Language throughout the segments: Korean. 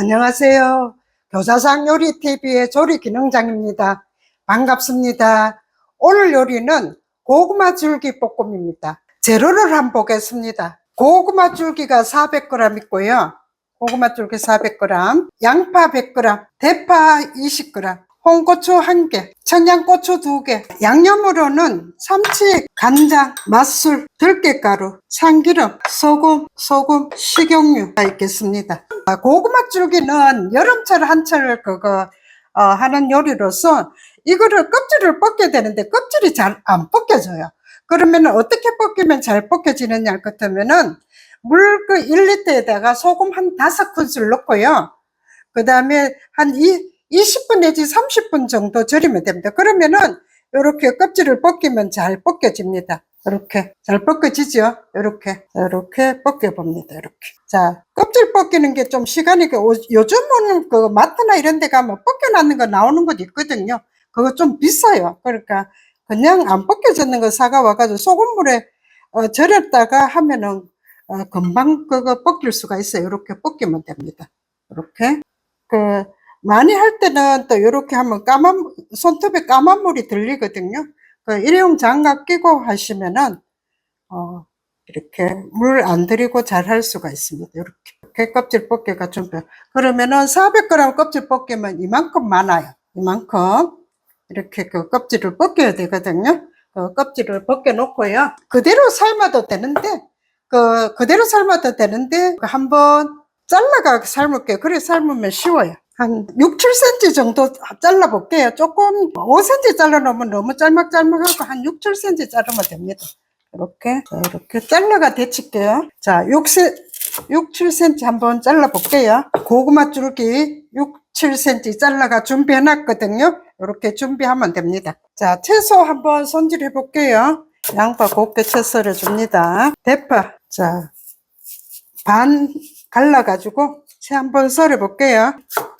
안녕하세요. 교사상 요리TV의 조리기능장입니다. 반갑습니다. 오늘 요리는 고구마 줄기 볶음입니다. 재료를 한번 보겠습니다. 고구마 줄기가 400g 있고요. 고구마 줄기 400g, 양파 100g, 대파 20g, 홍고추 1개, 청양고추 2개, 양념으로는 참치, 간장, 맛술, 들깨가루, 참기름, 소금, 소금, 식용유가 있겠습니다. 아, 고구마 줄기는 여름철 한철 그거 어, 하는 요리로서 이거를 껍질을 벗겨야 되는데 껍질이 잘 안 벗겨져요. 그러면 어떻게 벗기면 잘 벗겨지느냐 같으면은 물 그 1리터에다가 소금 한 5큰술 넣고요. 그 다음에 한 이, 20분 내지 30분 정도 절이면 됩니다. 그러면은 이렇게 껍질을 벗기면 잘 벗겨집니다. 이렇게 잘 벗겨지죠? 이렇게 이렇게 벗겨봅니다. 이렇게 자 껍질 벗기는 게 좀 시간이 그 오- 요즘은 그 마트나 이런 데 가면 벗겨놨는 거 나오는 것도 있거든요. 그거 좀 비싸요. 그러니까 그냥 안 벗겨졌는 거 사가 와가지고 소금물에 어, 절였다가 하면은 어, 금방 그거 벗길 수가 있어요. 이렇게 벗기면 됩니다. 이렇게 그 많이 할 때는 또 이렇게 하면 까만 손톱에 까만 물이 들리거든요. 그 일회용 장갑 끼고 하시면은 어 이렇게 물 안 들이고 잘 할 수가 있습니다. 이렇게, 이렇게 껍질 벗기가 준비. 그러면은 400g 껍질 벗기면 이만큼 많아요. 이만큼 이렇게 그 껍질을 벗겨야 되거든요. 그 껍질을 벗겨 놓고요. 그대로 삶아도 되는데 그 그대로 삶아도 되는데 그 한번 잘라가 삶을게요. 그래 삶으면 쉬워요. 한 6, 7cm 정도 잘라 볼게요. 조금 5cm 잘라 놓으면 너무 짤막짤막하고 한 6, 7cm 자르면 됩니다. 이렇게 자, 이렇게 잘라가 데칠게요. 자, 6, 6, 7cm 한번 잘라 볼게요. 고구마 줄기 6, 7cm 잘라가 준비해 놨거든요. 이렇게 준비하면 됩니다. 자, 채소 한번 손질해 볼게요. 양파 곱게 채 썰어 줍니다. 대파. 자, 반 갈라가지고 채 한번 썰어 볼게요.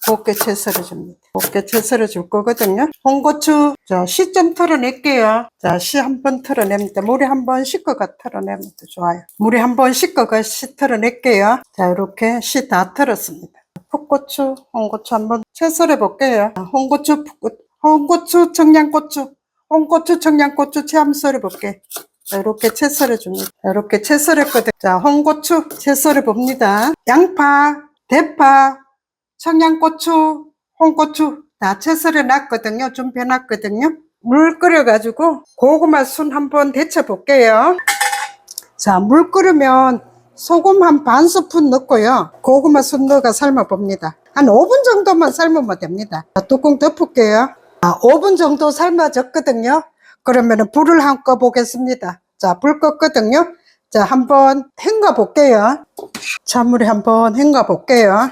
곱게 채 썰어 줍니다. 곱게 채 썰어 줄 거거든요. 홍고추, 자, 씨좀 털어낼게요. 자, 씨 한 번 털어냅니다. 물에 한 번 씻어가 털어내면 더 좋아요. 물에 한 번 씻어가 씨 털어낼게요. 자, 이렇게 씨 다 털었습니다. 풋고추, 홍고추 한번 채 썰어 볼게요. 홍고추, 풋고, 홍고추, 청양고추, 홍고추, 청양고추 채 한번 썰어 볼게. 이렇게 채 썰어 줍니다. 이렇게 채 썰었거든요. 자, 홍고추 채 썰어 봅니다. 양파, 대파, 청양고추, 홍고추 다 채 썰어 놨거든요. 준비해 놨거든요. 물 끓여가지고 고구마 순 한번 데쳐 볼게요. 자, 물 끓으면 소금 한 반 스푼 넣고요. 고구마 순 넣어가 삶아 봅니다. 한 5분 정도만 삶으면 됩니다. 자, 뚜껑 덮을게요. 아, 5분 정도 삶아졌거든요. 그러면 불을 한번 꺼 보겠습니다. 자, 불 껐거든요. 자, 한번 헹궈 볼게요. 찬물에 한번 헹궈 볼게요.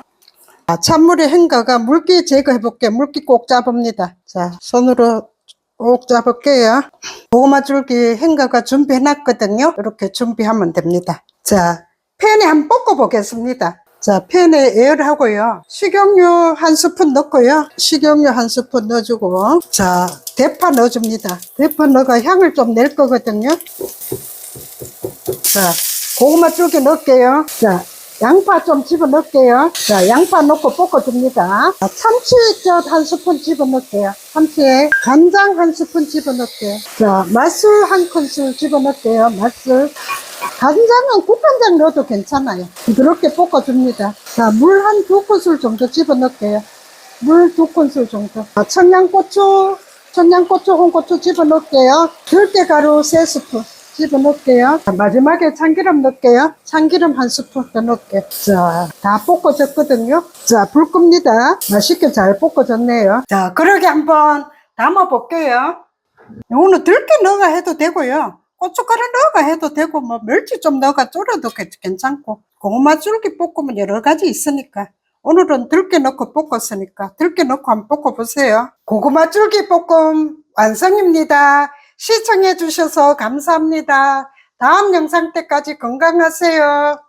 자, 찬물에 헹궈가 물기 제거해 볼게요. 물기 꼭 잡읍니다. 자, 손으로 꼭 잡을게요. 고구마 줄기 헹궈가 준비해 놨거든요. 이렇게 준비하면 됩니다. 자, 팬에 한번 볶아 보겠습니다. 자, 팬에 에어하고요. 식용유 한 스푼 넣고요. 식용유 한 스푼 넣어주고, 자, 대파 넣어줍니다. 대파 넣어가 향을 좀 낼 거거든요. 자, 고구마 줄기 넣을게요. 자, 양파 좀 집어 넣을게요. 자, 양파 넣고 볶아줍니다. 자, 참치젓 한 스푼 집어 넣을게요. 참치에 간장 한 스푼 집어 넣을게요. 자, 맛술 한 큰술 집어 넣을게요. 맛술. 간장은 국간장 넣어도 괜찮아요. 부드럽게 볶아줍니다. 자, 물 한 두 큰술 정도 집어 넣을게요. 물 두 큰술 정도. 아, 청양고추, 청양고추, 홍고추 집어 넣을게요. 들깨가루 세 스푼 집어 넣을게요. 자, 마지막에 참기름 넣을게요. 참기름 한 스푼 더 넣을게요. 자, 다 볶아졌거든요. 자, 불 끕니다. 맛있게 잘 볶아졌네요. 자, 그러게 한번 담아 볼게요. 오늘 들깨 넣어가 해도 되고요. 고춧가루 넣어가 해도 되고, 뭐, 멸치 좀 넣어가 졸여도 괜- 괜찮고, 고구마 줄기 볶으면 여러 가지 있으니까. 오늘은 들깨 넣고 볶았으니까, 들깨 넣고 한번 볶아보세요. 고구마 줄기 볶음 완성입니다. 시청해 주셔서 감사합니다. 다음 영상 때까지 건강하세요.